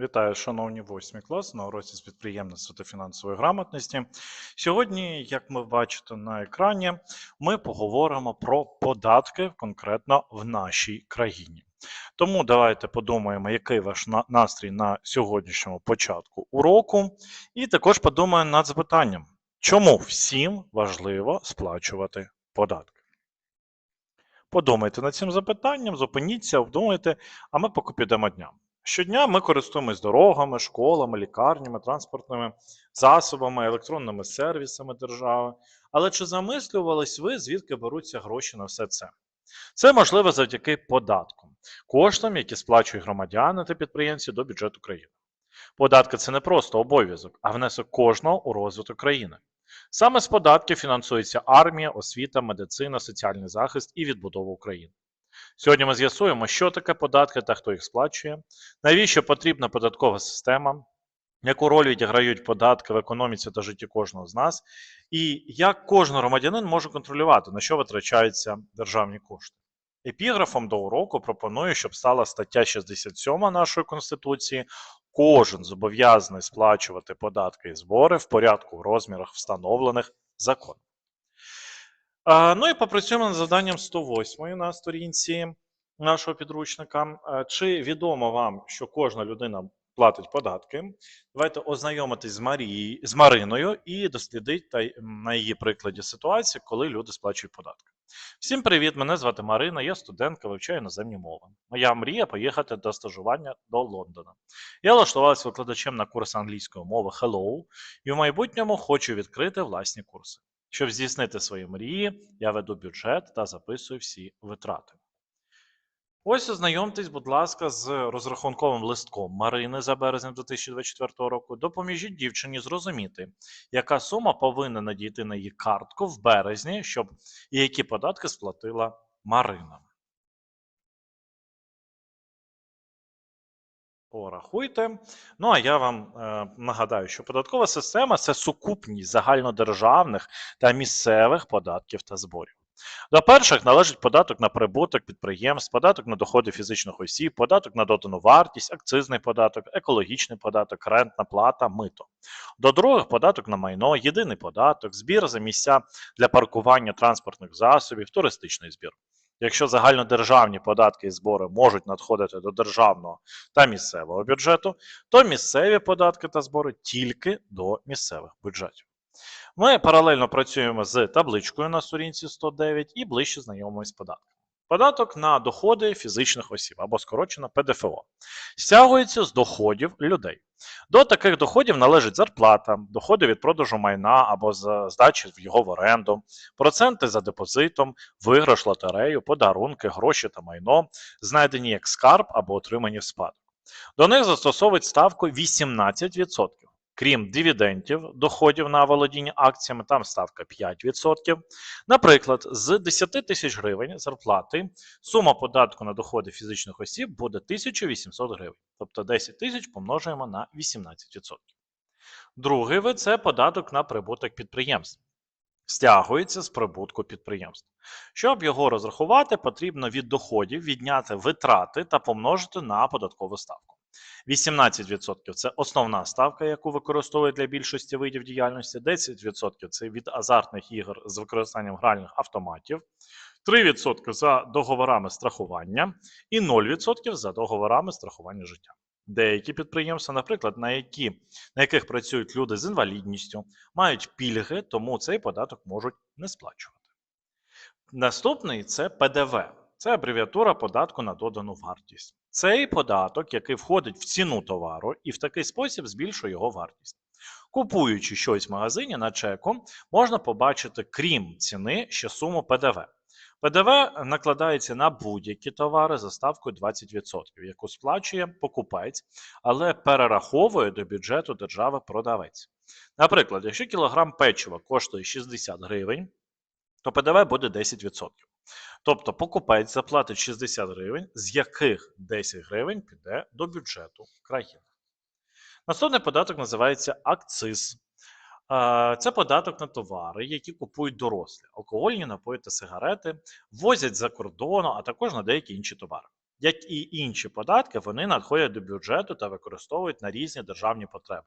Вітаю, шановні восьмий клас на уроці з підприємництва та фінансової грамотності. Сьогодні, як ви бачите на екрані, ми поговоримо про податки конкретно в нашій країні. Тому давайте подумаємо, який ваш настрій на сьогоднішньому початку уроку, і також подумаємо над запитанням, чому всім важливо сплачувати податки. Подумайте над цим запитанням, зупиніться, обдумайте, а ми поки підемо дням. Щодня ми користуємось дорогами, школами, лікарнями, транспортними засобами, електронними сервісами держави. Але чи замислювались ви, звідки беруться гроші на все це? Це можливо завдяки податкам, коштам, які сплачують громадяни та підприємці до бюджету країни. Податки це не просто обов'язок, а внесок кожного у розвиток країни. Саме з податків фінансується армія, освіта, медицина, соціальний захист і відбудова України. Сьогодні ми з'ясуємо, що таке податки та хто їх сплачує, навіщо потрібна податкова система, яку роль відіграють податки в економіці та житті кожного з нас, і як кожен громадянин може контролювати, на що витрачаються державні кошти. Епіграфом до уроку пропоную, щоб стала стаття 67 нашої Конституції. Кожен зобов'язаний сплачувати податки і збори в порядку в розмірах, встановлених законом. Ну і попрацюємо над завданням 108 на сторінці нашого підручника. Чи відомо вам, що кожна людина платить податки? Давайте ознайомитись з Марією, з Мариною і дослідити на її прикладі ситуацію, коли люди сплачують податки. Всім привіт! Мене звати Марина, я студентка, вивчаю іноземні мови. Моя мрія поїхати до стажування до Лондона. Я влаштувалася викладачем на курс англійської мови Hello, і в майбутньому хочу відкрити власні курси. Щоб здійснити свої мрії, я веду бюджет та записую всі витрати. Ось ознайомтесь, будь ласка, з розрахунковим листком Марини за березень 2024 року. Допоможіть дівчині зрозуміти, яка сума повинна надійти на її картку в березні, щоб і які податки сплатила Марина. Порахуйте. Ну а я вам е, нагадаю, що податкова система це сукупність загальнодержавних та місцевих податків та зборів. До перших належить податок на прибуток підприємств, податок на доходи фізичних осіб, податок на додану вартість, акцизний податок, екологічний податок, рентна плата, мито. До других податок на майно, єдиний податок, збір за місця для паркування транспортних засобів, туристичний збір. Якщо загальнодержавні податки і збори можуть надходити до державного та місцевого бюджету, то місцеві податки та збори тільки до місцевих бюджетів. Ми паралельно працюємо з табличкою на сторінці 109 і ближче знайомимось з податками. Податок на доходи фізичних осіб або скорочено ПДФО стягується з доходів людей. До таких доходів належить зарплата, доходи від продажу майна або здачі в його в оренду, проценти за депозитом, виграш лотерею, подарунки, гроші та майно, знайдені як скарб або отримані в спадок. До них застосовують ставку 18%. Крім дивідендів, доходів на володіння акціями, там ставка 5%. Наприклад, з 10 тисяч гривень зарплати сума податку на доходи фізичних осіб буде 1800 гривень. Тобто 10 тисяч помножуємо на 18%. Другий вид це податок на прибуток підприємств. Стягується з прибутку підприємств. Щоб його розрахувати, потрібно від доходів відняти витрати та помножити на податкову ставку. 18% це основна ставка, яку використовують для більшості видів діяльності, 10% це від азартних ігор з використанням гральних автоматів, 3% за договорами страхування і 0% за договорами страхування життя. Деякі підприємства, наприклад, на, які, на яких працюють люди з інвалідністю, мають пільги, тому цей податок можуть не сплачувати. Наступний це ПДВ. Це абревіатура податку на додану вартість. Цей податок, який входить в ціну товару і в такий спосіб збільшує його вартість. Купуючи щось в магазині на чеку, можна побачити, крім ціни, ще суму ПДВ. ПДВ накладається на будь-які товари за ставкою 20%, яку сплачує покупець, але перераховує до бюджету держави продавець. Наприклад, якщо кілограм печива коштує 60 гривень, то ПДВ буде 10%. Тобто покупець заплатить 60 гривень, з яких 10 гривень піде до бюджету країни. Наступний податок називається акциз. Це податок на товари, які купують дорослі, алкогольні напої та сигарети, возять за кордону, а також на деякі інші товари. як і інші податки, вони надходять до бюджету та використовують на різні державні потреби.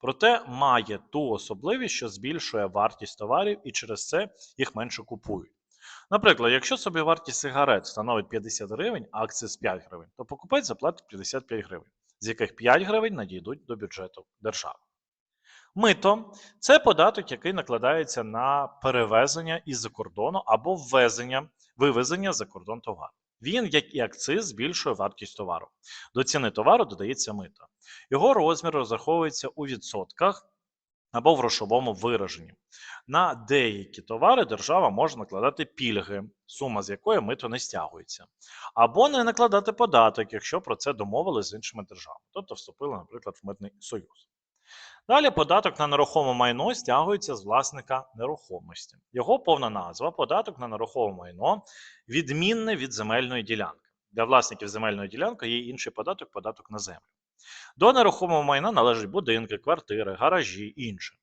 Проте має ту особливість, що збільшує вартість товарів і через це їх менше купують. Наприклад, якщо собі вартість сигарет становить 50 гривень, а акциз 5 гривень, то покупець заплатить 55 гривень, з яких 5 гривень надійдуть до бюджету держави. Мито це податок, який накладається на перевезення із-за кордону або ввезення, вивезення за кордон товару. Він, як і акциз, збільшує вартість товару. До ціни товару додається мито. Його розмір розраховується у відсотках або в грошовому вираженні. На деякі товари держава може накладати пільги, сума з якої мито не стягується, або не накладати податок, якщо про це домовились з іншими державами, тобто вступили, наприклад, в митний союз. Далі податок на нерухоме майно стягується з власника нерухомості. Його повна назва податок на нерухоме майно відмінне від земельної ділянки. Для власників земельної ділянки є інший податок податок на землю. До нерухомого майна належать будинки, квартири, гаражі інше.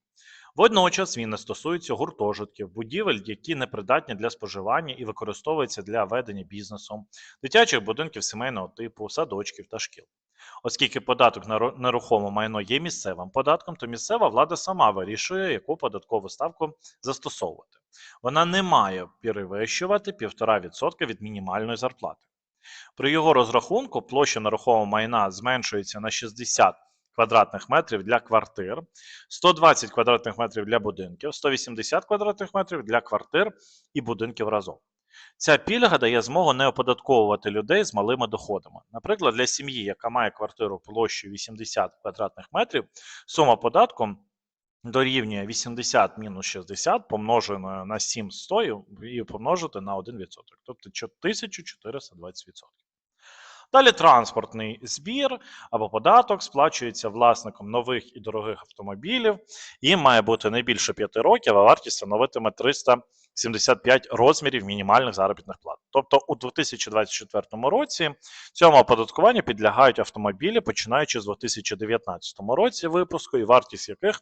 Водночас він не стосується гуртожитків, будівель, які непридатні для споживання і використовуються для ведення бізнесу, дитячих будинків сімейного типу, садочків та шкіл. Оскільки податок на нерухоме майно є місцевим податком, то місцева влада сама вирішує, яку податкову ставку застосовувати. Вона не має перевищувати 1,5% від мінімальної зарплати. При його розрахунку площа нерухомого майна зменшується на 60 квадратних метрів для квартир, 120 квадратних метрів для будинків, 180 квадратних метрів для квартир і будинків разом. Ця пільга дає змогу не оподатковувати людей з малими доходами. Наприклад, для сім'ї, яка має квартиру площею 80 квадратних метрів, сума податку дорівнює 80 мінус 60 помноженою на 700 і помножити на 1%, тобто 1420%. Далі транспортний збір або податок сплачується власником нових і дорогих автомобілів. Їм має бути не більше 5 років, а вартість становитиме 375 розмірів мінімальних заробітних плат. Тобто у 2024 році цьому оподаткуванню підлягають автомобілі, починаючи з 2019 році випуску, і вартість яких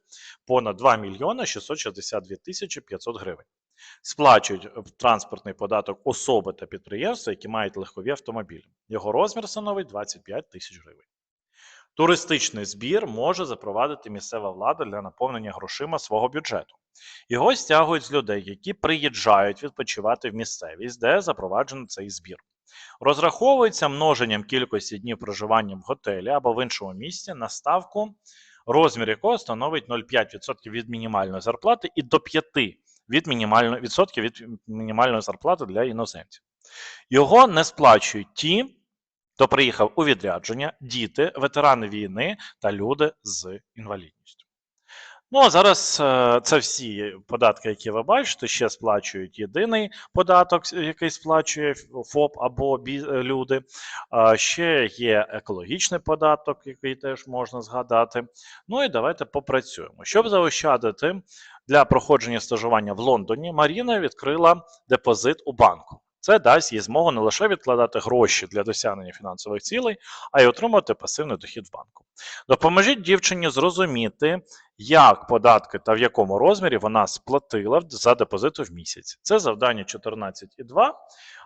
понад 2 мільйони 662 тисячі 500 гривень. Сплачують транспортний податок особи та підприємства, які мають легкові автомобілі. Його розмір становить 25 тисяч гривень. Туристичний збір може запровадити місцева влада для наповнення грошима свого бюджету. Його стягують з людей, які приїжджають відпочивати в місцевість, де запроваджено цей збір. Розраховується множенням кількості днів проживання в готелі або в іншому місці на ставку, розмір якого становить 0,5% від мінімальної зарплати і до 5% від мінімальної відсотків від мінімальної зарплати для іноземців. Його не сплачують ті, хто приїхав у відрядження, діти, ветерани війни та люди з інвалідністю. Ну а зараз е, це всі податки, які ви бачите, ще сплачують єдиний податок, який сплачує ФОП або е, люди. Ще є екологічний податок, який теж можна згадати. Ну і давайте попрацюємо. Щоб заощадити для проходження стажування в Лондоні, Маріна відкрила депозит у банку. Це дасть їй змогу не лише відкладати гроші для досягнення фінансових цілей, а й отримати пасивний дохід в банку. Допоможіть дівчині зрозуміти, як податки та в якому розмірі вона сплатила за депозиту в місяць. Це завдання 14,2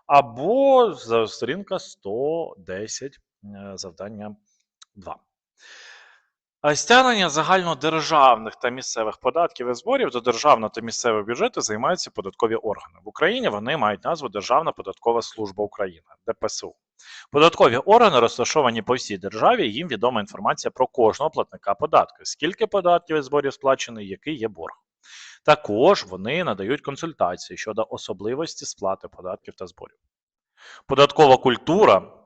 або сторінка 110 е, завдання 2. Стягнення загальнодержавних та місцевих податків і зборів до державного та місцевого бюджету займаються податкові органи. В Україні вони мають назву Державна податкова служба України ДПСУ. Податкові органи розташовані по всій державі. Їм відома інформація про кожного платника податків, скільки податків і зборів сплачено, який є борг. Також вони надають консультації щодо особливості сплати податків та зборів. Податкова культура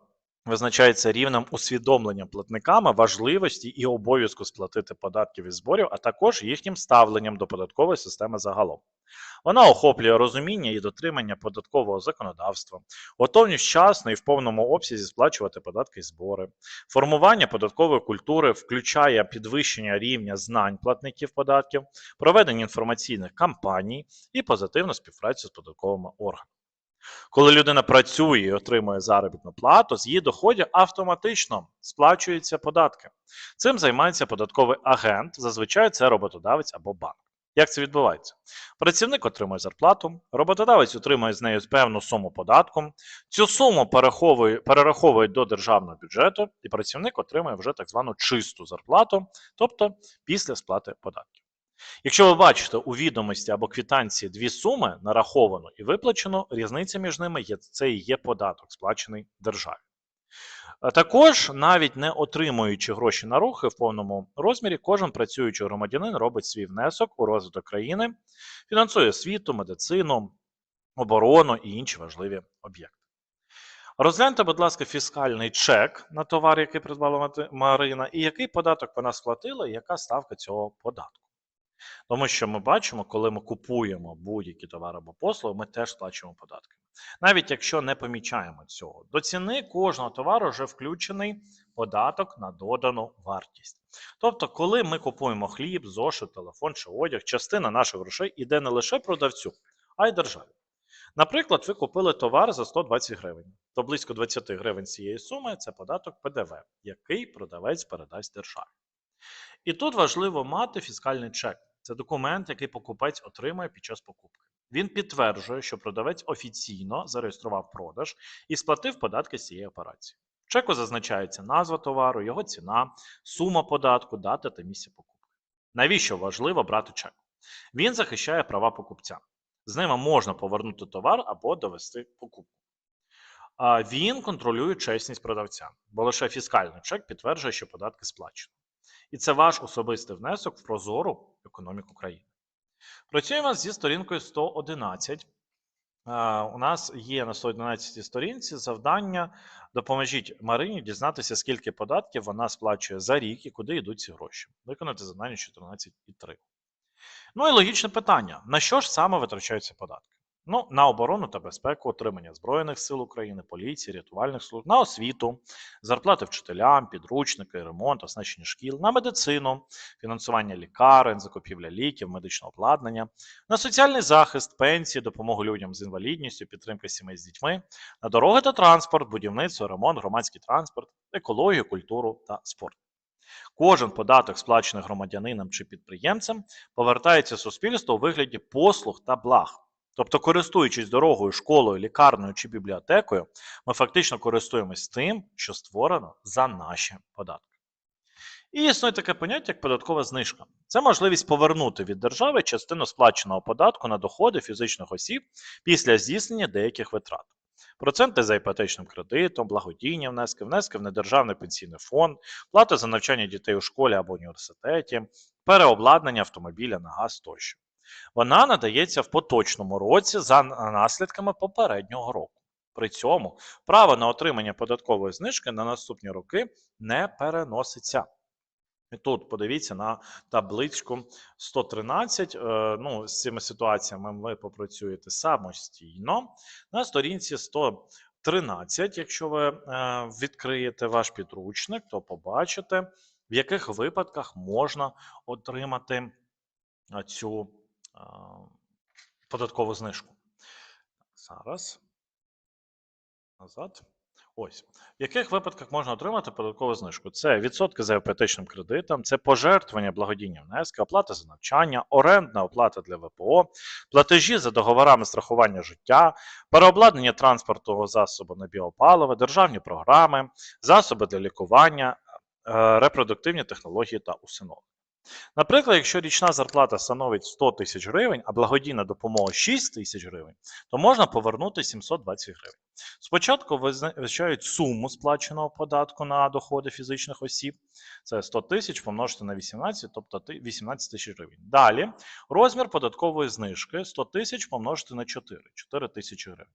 визначається рівнем усвідомлення платниками важливості і обов'язку сплатити податків і зборів, а також їхнім ставленням до податкової системи загалом. Вона охоплює розуміння і дотримання податкового законодавства, готовність вчасно і в повному обсязі сплачувати податки і збори. Формування податкової культури включає підвищення рівня знань платників податків, проведення інформаційних кампаній і позитивну співпрацю з податковими органами. Коли людина працює і отримує заробітну плату, з її доходів автоматично сплачуються податки. Цим займається податковий агент, зазвичай це роботодавець або банк. Як це відбувається? Працівник отримує зарплату, роботодавець отримує з нею певну суму податку. Цю суму перераховують до державного бюджету, і працівник отримує вже так звану чисту зарплату, тобто після сплати податків. Якщо ви бачите у відомості або квитанції дві суми нараховано і виплачено, різниця між ними є це і є податок, сплачений державі. Також, навіть не отримуючи гроші на рухи в повному розмірі, кожен працюючий громадянин робить свій внесок у розвиток країни, фінансує освіту, медицину, оборону і інші важливі об'єкти. Розгляньте, будь ласка, фіскальний чек на товар, який придбала Марина, і який податок вона сплатила, і яка ставка цього податку. Тому що ми бачимо, коли ми купуємо будь-які товари або послуги, ми теж сплачуємо податки. Навіть якщо не помічаємо цього, до ціни кожного товару вже включений податок на додану вартість. Тобто, коли ми купуємо хліб, зошит, телефон чи одяг, частина наших грошей іде не лише продавцю, а й державі. Наприклад, ви купили товар за 120 гривень, то близько 20 гривень цієї суми це податок ПДВ, який продавець передасть державі. І тут важливо мати фіскальний чек. Це документ, який покупець отримує під час покупки. Він підтверджує, що продавець офіційно зареєстрував продаж і сплатив податки з цієї операції. В чеку зазначається назва товару, його ціна, сума податку, дата та місце покупки. Навіщо важливо брати чек? Він захищає права покупця. З ними можна повернути товар або довести покупку. Він контролює чесність продавця, бо лише фіскальний чек підтверджує, що податки сплачені. І це ваш особистий внесок в прозору економіку країни. Працюємо зі сторінкою 111. Е, У нас є на 111 сторінці завдання допоможіть Марині дізнатися, скільки податків вона сплачує за рік і куди йдуть ці гроші. Виконати завдання 14.3. Ну і логічне питання: на що ж саме витрачаються податки? Ну, на оборону та безпеку, отримання Збройних сил України, поліції, рятувальних служб, на освіту, зарплати вчителям, підручники, ремонт, оснащення шкіл, на медицину, фінансування лікарень, закупівля ліків, медичного обладнання, на соціальний захист, пенсії, допомогу людям з інвалідністю, підтримка сімей з дітьми, на дороги та транспорт, будівництво, ремонт, громадський транспорт, екологію, культуру та спорт. Кожен податок, сплачений громадянином чи підприємцем, повертається суспільству у вигляді послуг та благ. Тобто, користуючись дорогою, школою, лікарнею чи бібліотекою, ми фактично користуємось тим, що створено за наші податки. І існує таке поняття, як податкова знижка. Це можливість повернути від держави частину сплаченого податку на доходи фізичних осіб після здійснення деяких витрат. Проценти за іпотечним кредитом, благодійні внески, внески в недержавний пенсійний фонд, плата за навчання дітей у школі або університеті, переобладнання автомобіля на газ тощо. Вона надається в поточному році за наслідками попереднього року. При цьому право на отримання податкової знижки на наступні роки не переноситься. І тут подивіться на табличку 113. Е, Ну, з цими ситуаціями ви попрацюєте самостійно. На сторінці 113, якщо ви е, відкриєте ваш підручник, то побачите, в яких випадках можна отримати е, цю податкову знижку. Зараз. Назад. Ось. В яких випадках можна отримати податкову знижку? Це відсотки за іпотечним кредитом, це пожертвування благодійні внески, оплата за навчання, орендна оплата для ВПО, платежі за договорами страхування життя, переобладнання транспортного засобу на біопаливо, державні програми, засоби для лікування, е, репродуктивні технології та усиновлення. Наприклад, якщо річна зарплата становить 100 тисяч гривень, а благодійна допомога 6 тисяч гривень, то можна повернути 720 гривень. Спочатку визначають суму сплаченого податку на доходи фізичних осіб. Це 100 тисяч помножити на 18, тобто 18 тисяч гривень. Далі розмір податкової знижки 100 тисяч помножити на 4, 4 тисячі гривень.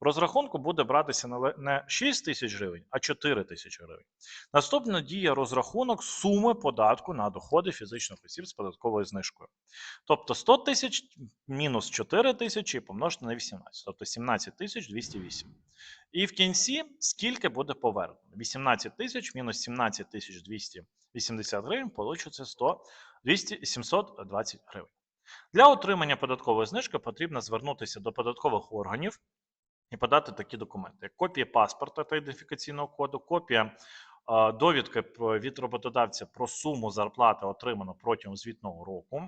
В розрахунку буде братися не 6 тисяч гривень, а 4 тисячі гривень. Наступно діє розрахунок суми податку на доходи фізичних осіб з податковою знижкою. Тобто 100 тисяч мінус 4 тисячі помножити на 18, тобто 17 тисяч 208. І в кінці скільки буде повернено? 18 тисяч мінус 17 тисяч 280 гривень, получиться 100, 200, 720 гривень. Для отримання податкової знижки потрібно звернутися до податкових органів і подати такі документи: як копія паспорта та ідентифікаційного коду, копія довідки від роботодавця про суму зарплати, отриману протягом звітного року,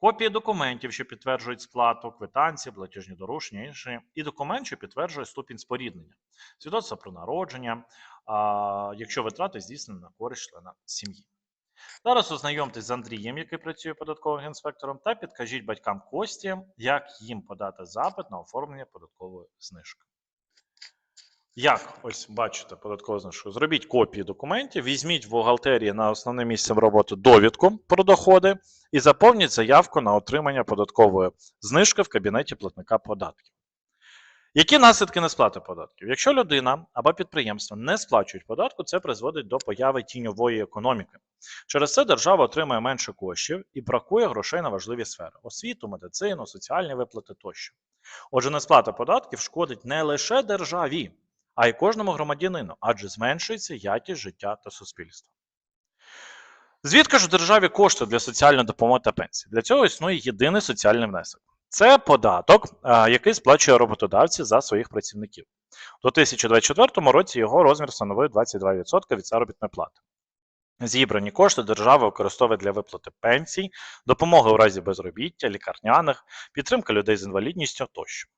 копії документів, що підтверджують сплату, квитанції, платіжні доручення, інші, і документ, що підтверджує ступінь споріднення, свідоцтво про народження, якщо витрати здійснені на користь члена сім'ї. Зараз ознайомтесь з Андрієм, який працює податковим інспектором, та підкажіть батькам Кості, як їм подати запит на оформлення податкової знижки. Як ось бачите податкову знижку? Зробіть копії документів, візьміть в бухгалтерії на основне місце роботи довідку про доходи і заповніть заявку на отримання податкової знижки в кабінеті платника податків. Які наслідки несплати податків? Якщо людина або підприємство не сплачують податку, це призводить до появи тіньової економіки. Через це держава отримує менше коштів і бракує грошей на важливі сфери: освіту, медицину, соціальні виплати тощо. Отже, несплата податків шкодить не лише державі, а й кожному громадянину, адже зменшується якість життя та суспільства. Звідки ж в державі кошти для соціальної допомоги та пенсії? Для цього існує єдиний соціальний внесок. Це податок, який сплачує роботодавці за своїх працівників. У 2024 році його розмір становив 22% від заробітної плати. Зібрані кошти держава використовує для виплати пенсій, допомоги у разі безробіття, лікарняних, підтримка людей з інвалідністю тощо.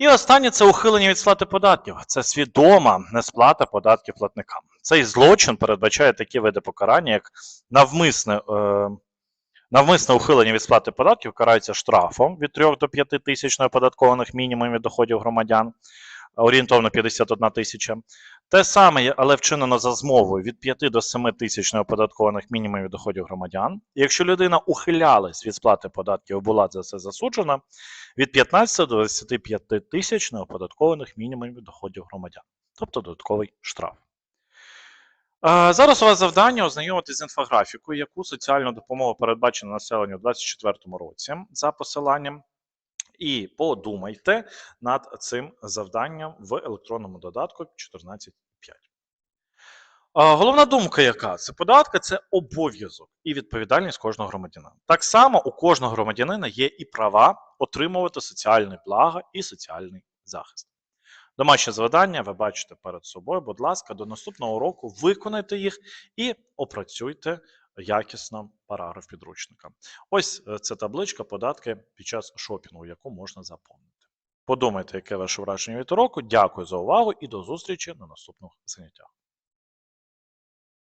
І останнє це ухилення від сплати податків. Це свідома несплата податків платникам. Цей злочин передбачає такі види покарання, як навмисне, е, навмисне ухилення від сплати податків карається штрафом від 3 до 5 тисяч неоподаткованих мінімумів доходів громадян, орієнтовно 51 тисяча. Те саме, але вчинено за змовою від 5 до 7 тисяч неоподаткованих мінімумів доходів громадян. Якщо людина ухилялась від сплати податків була за це засуджена, від 15 до 25 тисяч неоподаткованих мінімумів доходів громадян, тобто додатковий штраф. Зараз у вас завдання ознайомитися з інфографікою, яку соціальну допомогу передбачено населенню у 2024 році за посиланням. І подумайте над цим завданням в електронному додатку 14.5. Головна думка, яка це податки це обов'язок і відповідальність кожного громадянина. Так само у кожного громадянина є і права отримувати соціальні блага і соціальний захист. Домашнє завдання ви бачите перед собою. Будь ласка, до наступного року виконайте їх і опрацюйте якісно параграф підручника. Ось е, це табличка податки під час шопінгу, яку можна заповнити. Подумайте, яке ваше враження від уроку. Дякую за увагу і до зустрічі на наступних заняттях.